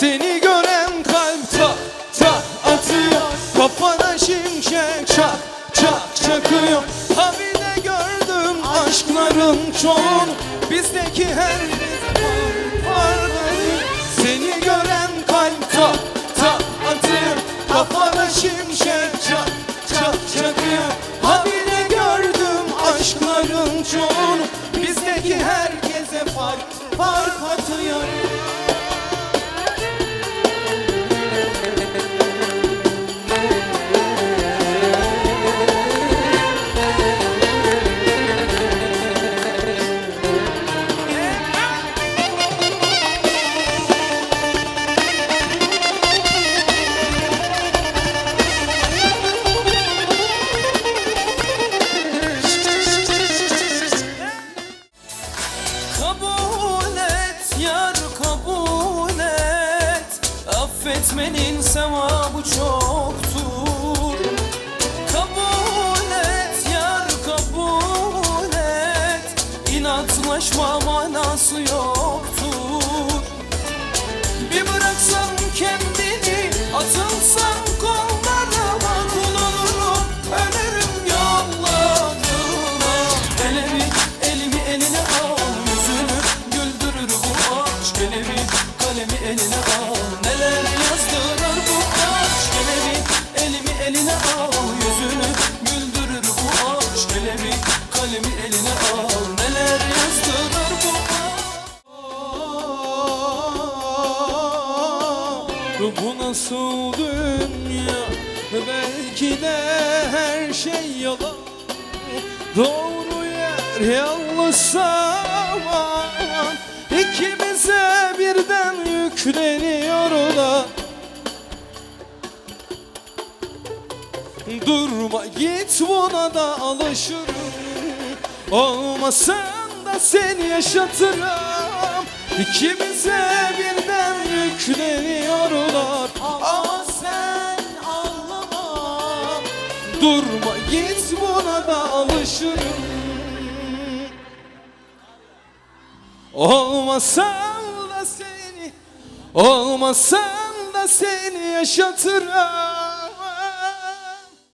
Seni gören kalp tak tak atıyor. Kafana şimşek çak çak çakıyor. Ha de gördüm aşkların çoğunu. Bizdeki herkes farklı Seni gören kalp tak tak atıyor. Kafana şimşek çak çak çakıyor. Ha de gördüm aşkların çoğunu. Bizdeki herkese fark fark atıyor Affetmenin sevabı çoktur. Kabul et yar kabul et. İnatlaşma manası yoktur. Bir bıraksan kendini atılsan kollarıma Kul olurum. Ölürüm yollarına Elimi elimi eline al Yüzünü güldürür bu aşk. Elimi kalemi eline Bu nasıl dünya? Belki de her şey yalan. Doğru yer yanlış zaman. İkimize birden yükleniyorlar Durma git buna da alışırım Olmasan da seni yaşatırım. İkimize birden yükleniyorlar Durma git buna da alışırım. Olmasan da seni Olmasan da seni yaşatırım